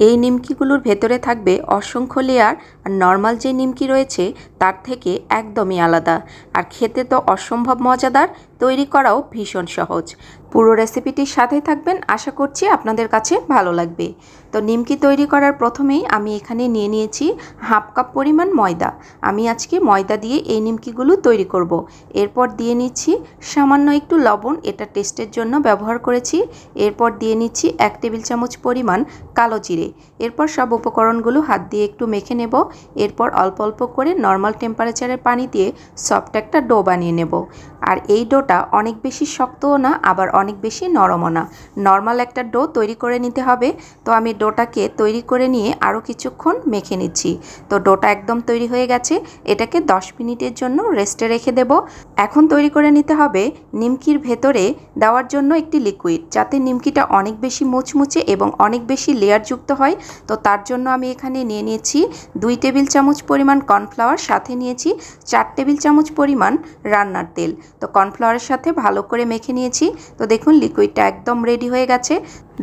এই নিমকিগুলোর ভেতরে থাকবে অসংখ্য লেয়ার আর নর্মাল যে নিমকি রয়েছে, তার থেকে একদমই আলাদা। আর খেতে তো অসম্ভব মজাদার তৈরি করাও ভীষণ সহজ। পুরো রেসিপিটির সাথে থাকবেন, আশা করছি আপনাদের কাছে ভালো লাগবে। তো নিমকি তৈরি করার প্রথমেই আমি এখানে নিয়ে নিয়েছি হাফ কাপ পরিমাণ ময়দা। আমি আজকে ময়দা দিয়ে এই নিমকিগুলো তৈরি করব। এরপর দিয়ে নিচ্ছি সামান্য একটু লবণ, এটা টেস্টের জন্য ব্যবহার করেছি। এরপর দিয়ে নিচ্ছি এক টেবিল চামচ পরিমাণ কালো জিরে। এরপর সব উপকরণগুলো হাত দিয়ে একটু মেখে নেব। এরপর অল্প অল্প করে নর্মাল টেম্পারেচারের পানি দিয়ে সফট একটা ডো বানিয়ে নেব। আর এই ডোটা অনেক বেশি শক্তও না, আবার অনেক বেশি নরমও না। নর্মাল একটা ডো তৈরি করে নিতে হবে। তো আমি ডোটাকে তৈরি করে নিয়ে আরও কিছুক্ষণ মেখে নিচ্ছি। তো ডোটা একদম তৈরি হয়ে গেছে। এটাকে 10 মিনিটের জন্য রেস্টে রেখে দেব। এখন তৈরি করে নিতে হবে নিমকির ভেতরে দেওয়ার জন্য একটি লিকুইড, যাতে নিমকিটা অনেক বেশি মুচমুচে এবং অনেক বেশি লেয়ারযুক্ত হয়। তো তার জন্য আমি এখানে নিয়ে নিয়েছি দুই টেবিল চামচ পরিমাণ কর্নফ্লাওয়ার, সাথে নিয়েছি চার টেবিল চামচ পরিমাণ রান্নার তেল। তো কর্নফ্লাওয়ারের সাথে ভালো করে মেখে নিয়েছি। তো দেখুন লিকুইডটা একদম রেডি হয়ে গেছে।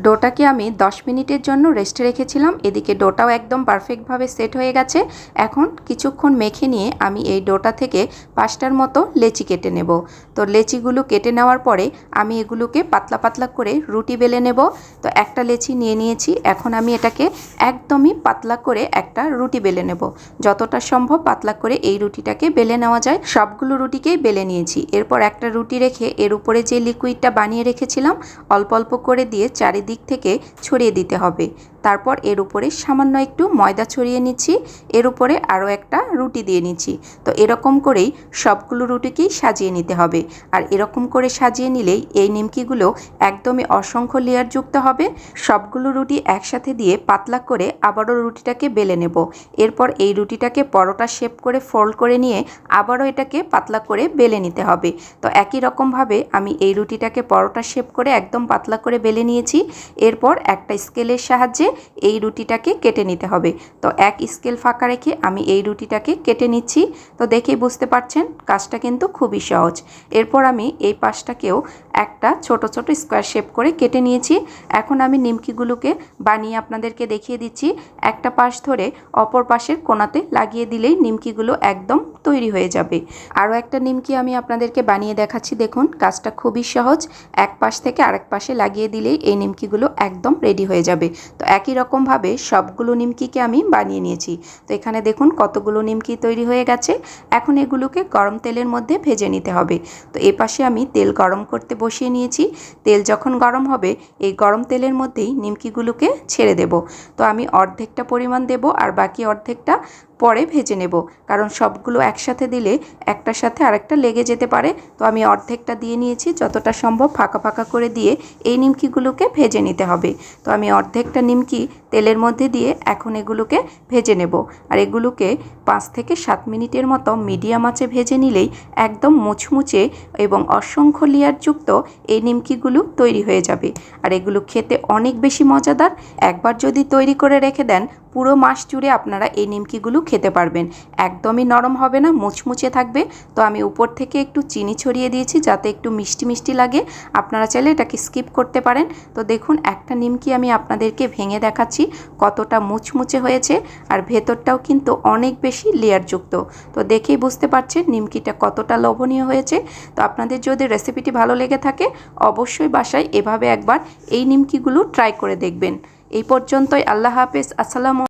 ডোটাকে আমি 10 মিনিটের জন্য রেস্টে রেখেছিলাম। এদিকে ডোটাও একদম পারফেক্টভাবে সেট হয়ে গেছে। এখন কিছুক্ষণ মেখে নিয়ে আমি এই ডোটা থেকে পাঁচটার মতো লেচি কেটে নেব। তো লেচিগুলো কেটে নেওয়ার পরে আমি এগুলোকে পাতলা পাতলা করে রুটি বেলে নেব। তো একটা লেচি নিয়ে নিয়েছি। এখন আমি এটাকে একদমই পাতলা করে একটা রুটি বেলে নেব। যতটা সম্ভব পাতলা করে এই রুটিটাকে বেলে নেওয়া যায়। সবগুলো রুটিকেই বেলে নিয়েছি। এরপর একটা রুটি রেখে এর উপরে যে লিকুইডটা বানিয়ে রেখেছিলাম, অল্প অল্প করে দিয়ে চারিদিক থেকে ছড়িয়ে দিতে হবে। তারপর এর উপরে সামান্য একটু ময়দা ছড়িয়ে নিচ্ছি, এর উপরে আরও একটা রুটি দিয়ে নিচ্ছি। তো এরকম করেই সবগুলো রুটিকেই সাজিয়ে নিতে হবে। আর এরকম করে সাজিয়ে নিলেই এই নিমকিগুলো একদমই অসংখ্য লেয়ারযুক্ত হবে। সবগুলো রুটি একসাথে দিয়ে পাতলা করে আবারও রুটিটাকে বেলে নেব। এরপর এই রুটিটাকে পরোটা শেপ করে ফোল্ড করে নিয়ে আবারও এটাকে পাতলা করে বেলে নিতে হবে। তো একই রকমভাবে আমি এই রুটিটাকে পরোটা শেপ করে একদম পাতলা করে বেলে নিয়েছি। এরপর একটা স্কেলের সাহায্যে এই রুটিটাকে কেটে নিতে হবে। তো এক স্কেল ফাঁকা রেখে আমি এই রুটিটাকে কেটে নিচ্ছি। তো দেখেই বুঝতে পারছেন, কাজটা কিন্তু খুবই সহজ। এরপর আমি এই পাশটাকেও একটা ছোট ছোট স্কোয়ার শেপ করে কেটে নিয়েছি। এখন আমি নিমকিগুলোকে বানিয়ে আপনাদেরকে দেখিয়ে দিচ্ছি। একটা পাশ ধরে অপর পাশের কোনাতে লাগিয়ে দিলেই নিমকিগুলো একদম তৈরি হয়ে যাবে। আরও একটা নিমকি আমি আপনাদেরকে বানিয়ে দেখাচ্ছি। দেখুন, কাজটা খুবই সহজ। এক পাশ থেকে আরেক পাশে লাগিয়ে দিলেই এই নিমকিগুলো একদম রেডি হয়ে যাবে। তো একই রকমভাবে সবগুলো নিমকিকে আমি বানিয়ে নিয়েছি। তো এখানে দেখুন, কতগুলো নিমকি তৈরি হয়ে গেছে। এখন এগুলোকে গরম তেলের মধ্যে ভেজে নিতে হবে। তো এ পাশে আমি তেল গরম করতে বসিয়ে নিয়েছি। তেল যখন গরম হবে, এই গরম তেলের মধ্যেই নিমকিগুলোকে ছেড়ে দেব। তো আমি অর্ধেকটা পরিমাণ দেব আর বাকি অর্ধেকটা পরে ভেজে নেব। কারণ সবগুলো একসাথে দিলে একটার সাথে আরেকটা লেগে যেতে পারে। তো আমি অর্ধেকটা দিয়ে নিয়েছি। যতটা সম্ভব ফাঁকা ফাঁকা করে দিয়ে এই নিমকিগুলোকে ভেজে নিতে হবে। তো আমি অর্ধেকটা নিমকি তেলের মধ্যে দিয়ে এখন এগুলোকে ভেজে নেব। আর এগুলোকে পাঁচ থেকে সাত মিনিটের মতো মিডিয়াম আঁচে ভেজে নিলেই একদম মুচমুচে এবং অসংখ্য লেয়ারযুক্ত এই নিমকিগুলো তৈরি হয়ে যাবে। আর এগুলো খেতে অনেক বেশি মজাদার। একবার যদি তৈরি করে রেখে দেন, পুরো মাস জুড়ে আপনারা এই নিমকিগুলো খেতে পারবেন। একদমই নরম হবে না, মুচমুচে থাকবে। তো আমি উপর থেকে একটু চিনি ছড়িয়ে দিয়েছি, যাতে একটু মিষ্টি মিষ্টি লাগে। আপনারা চাইলে এটাকে স্কিপ করতে পারেন। তো দেখুন, একটা নিমকি আমি আপনাদেরকে ভেঙে দেখাচ্ছি, কতটা মুচমুচে হয়েছে। আর ভেতরটাও কিন্তু অনেক বেশি লেয়ারযুক্ত। তো দেখেই বুঝতে পারছেন নিমকিটা কতটা লোভনীয় হয়েছে। তো আপনাদের যদি রেসিপিটি ভালো লেগে থাকে, অবশ্যই বাসায় এভাবে একবার এই নিমকিগুলো ট্রাই করে দেখবেন। এই পর্যন্তই, আল্লাহ হাফেজ, আসসালামু